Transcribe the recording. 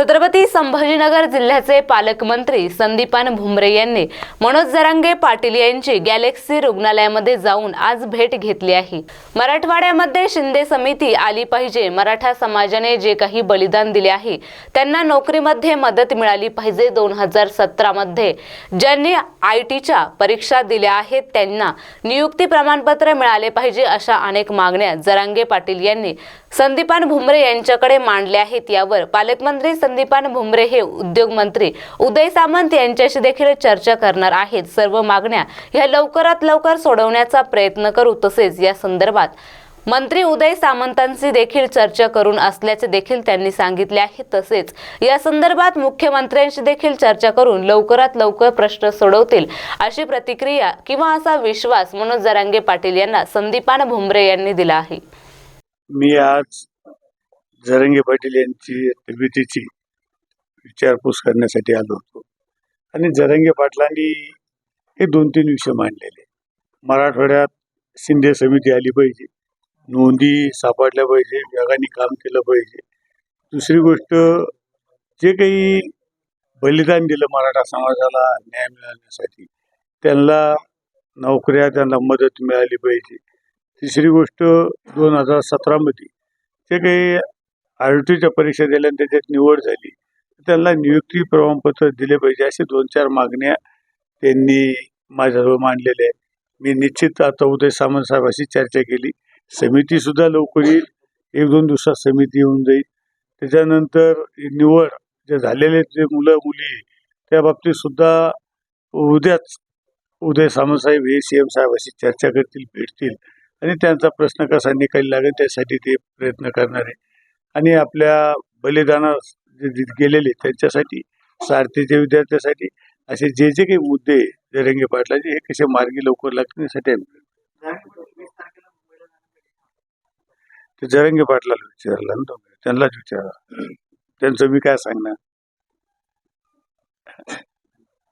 छत्रपती संभाजीनगर जिल्ह्याचे पालकमंत्री संदीपान भुमरे यांनी मनोज जरांगे पाटील यांची गॅलेक्सी रुग्णालयामध्ये जाऊन आज भेट घेतली आहे. मराठवाड्यामध्ये शिंदे समिती आली पाहिजे. मराठा समाजाने जे काही बलिदान दिले आहे त्यांना नोकरीमध्ये मदत मिळाली पाहिजे. दोन हजार सतरामध्ये ज्यांनी आय टीच्या परीक्षा दिल्या आहेत त्यांना नियुक्ती प्रमाणपत्र मिळाले पाहिजे अशा अनेक मागण्या जरांगे पाटील यांनी संदीपान भुमरे यांच्याकडे मांडल्या आहेत. यावर पालकमंत्री संदीपान भुमरे हे उद्योग मंत्री. उदय सामंत यांच्याशी देखील चर्चा करणार आहेत. सर्व मागण्या ह्या लवकरात लवकर सोडवण्याचा प्रयत्न करू तसेच या संदर्भात मंत्री उदय सामंतांशी देखील चर्चा करून असल्याचे देखील त्यांनी सांगितले आहे. तसेच या संदर्भात मुख्यमंत्र्यांशी देखील चर्चा करून लवकरात लवकर प्रश्न सोडवतील अशी प्रतिक्रिया किंवा असा विश्वास मनोज जरांगे पाटील यांना संदीपान भुमरे यांनी दिला आहे. मी आज जरंगे पाटील यांची तब्येतीची विचारपूस करण्यासाठी आलो होतो. आणि जरंगे पाटलांनी हे दोन तीन विषय मांडलेले. मराठवाड्यात शिंदे समिती आली पाहिजे नोंदी सापडल्या पाहिजे वेगाने काम केलं पाहिजे. दुसरी गोष्ट जे काही बलिदान दिलं मराठा समाजाला न्याय मिळवण्यासाठी त्यांना नोकऱ्या त्यांना मदत मिळाली पाहिजे. तिसरी गोष्ट दोन हजार सतरामध्ये जे काही आर टीच्या परीक्षा दिल्या आणि त्याच्यात निवड झाली त्यांना नियुक्ती प्रमाणपत्र दिले पाहिजे असे दोन चार मागण्या त्यांनी माझ्याजवळ मांडलेल्या आहेत. मी निश्चित आता उदय सामंत साहेबाशी चर्चा केली. समितीसुद्धा लवकर येईल. एक दोन दिवसात समिती येऊन जाईल. त्याच्यानंतर निवड जे झालेले जे मुलं मुली त्या बाबतीत सुद्धा उद्याच उदय सामंतसाहेब हे सी एम साहेबाशी चर्चा करतील भेटतील. आणि त्यांचा प्रश्न कसा निकाली लागेल त्यासाठी ते प्रयत्न करणार आहे आणि आपल्या बलिदानास गेलेले त्यांच्यासाठी सारथीच्या विद्यार्थ्यासाठी असे जे जे काही मुद्दे जरंगे पाटलाचे हे कसे मार्गी लवकर लागतील यासाठी आम्ही ते जरंगे पाटलाला विचारलं ना त्यांनाच विचारा. त्यांचं मी काय सांगणार?